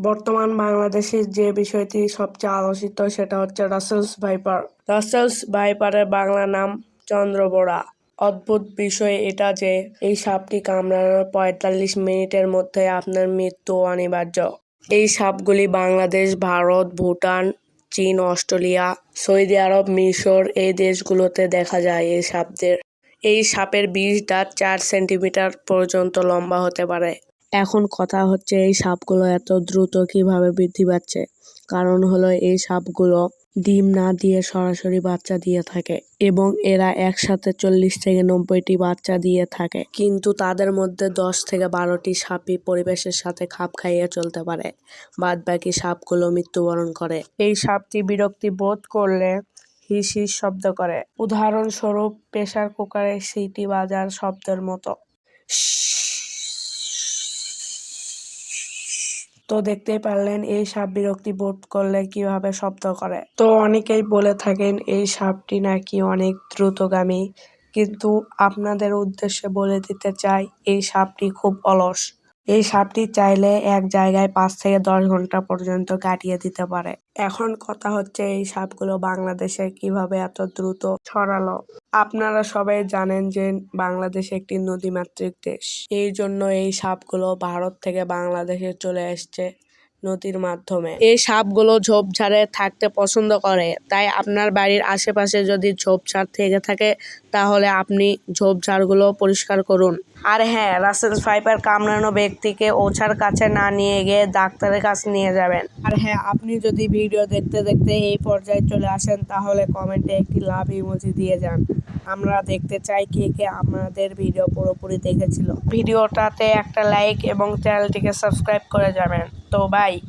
বর্তমান বাংলাদেশে যে বিষয়টি সবচেয়ে আলোচিত সেটা হচ্ছে রাসেলস ভাইপার। রাসেলস ভাইপারের বাংলা নাম চন্দ্রবোড়া অদ্ভুত বিষয় এটা যে এই সাপটি কামড়ানোর পঁয়তাল্লিশ মিনিটের মধ্যে আপনার মৃত্যু অনিবার্য। এই সাপগুলি বাংলাদেশ, ভারত, ভুটান, চীন, অস্ট্রেলিয়া, সৌদি আরব, মিশর এই দেশগুলোতে দেখা যায় এই সাপদের। এই সাপের বিষ দাঁত চার সেন্টিমিটার পর্যন্ত লম্বা হতে পারে। এখন কথা হচ্ছে এই সাপগুলো এত দ্রুত কীভাবে বৃদ্ধি পাচ্ছে? কারণ হলো এই সাপগুলো ডিম না দিয়ে সরাসরি বাচ্চা দিয়ে থাকে এবং এরা একসাথে চল্লিশ থেকে নব্বইটি বাচ্চা দিয়ে থাকে। কিন্তু তাদের মধ্যে দশ থেকে বারোটি সাপই পরিবেশের সাথে খাপ খাইয়ে চলতে পারে। বাদ বাকি সাপগুলো মৃত্যুবরণ করে। এই সাপটি বিরক্তি বোধ করলে হিস হিস শব্দ করে। উদাহরণস্বরূপ প্রেসার কুকারের সিটি বাজার শব্দের মতো। তো দেখতেই পারলেন এই সাপ বিরক্তি বোধ করলে কীভাবে শব্দ করে। তো অনেকেই বলে থাকেন, এই সাপটি নাকি অনেক দ্রুতগামী। কিন্তু আপনাদের উদ্দেশ্যে বলে দিতে চাই, এই সাপটি খুব অলস। এই সাপটি চাইলে এক জায়গায় পাঁচ থেকে দশ ঘণ্টা পর্যন্ত কাটিয়ে দিতে পারে। এখন কথা হচ্ছে এই সাপগুলো বাংলাদেশে কীভাবে এত দ্রুত ছড়ালো? আপনারা সবাই জানেন যে বাংলাদেশ একটি নদীমাতৃক দেশ। এই জন্য এই সাপগুলো ভারত থেকে বাংলাদেশে চলে এসছে নদীর মাধ্যমে। এই সাপগুলো ঝোপঝাড়ে থাকতে পছন্দ করে, তাই আপনার বাড়ির আশেপাশে যদি ঝোপঝাড় থেকে থাকে, তাহলে আপনি ঝোপঝাড়গুলো পরিষ্কার করুন। আর হ্যাঁ রাসেল ফাইপার কামড়ানো ব্যক্তিকে ওছার কাছে না নিয়ে গিয়ে ডাক্তারের কাছে নিয়ে যাবেন। আর হ্যাঁ আপনি যদি ভিডিও দেখতে দেখতে এই পর্যায়ে চলে আসেন তাহলে কমেন্টে একটি লাভ ইমোজি দিয়ে যান। আমরা দেখতে চাই কে কে আমাদের ভিডিও পুরোপুরি দেখেছিল। ভিডিওটাতে একটা লাইক এবং চ্যানেলটিকে সাবস্ক্রাইব করে যাবেন। তো বাই।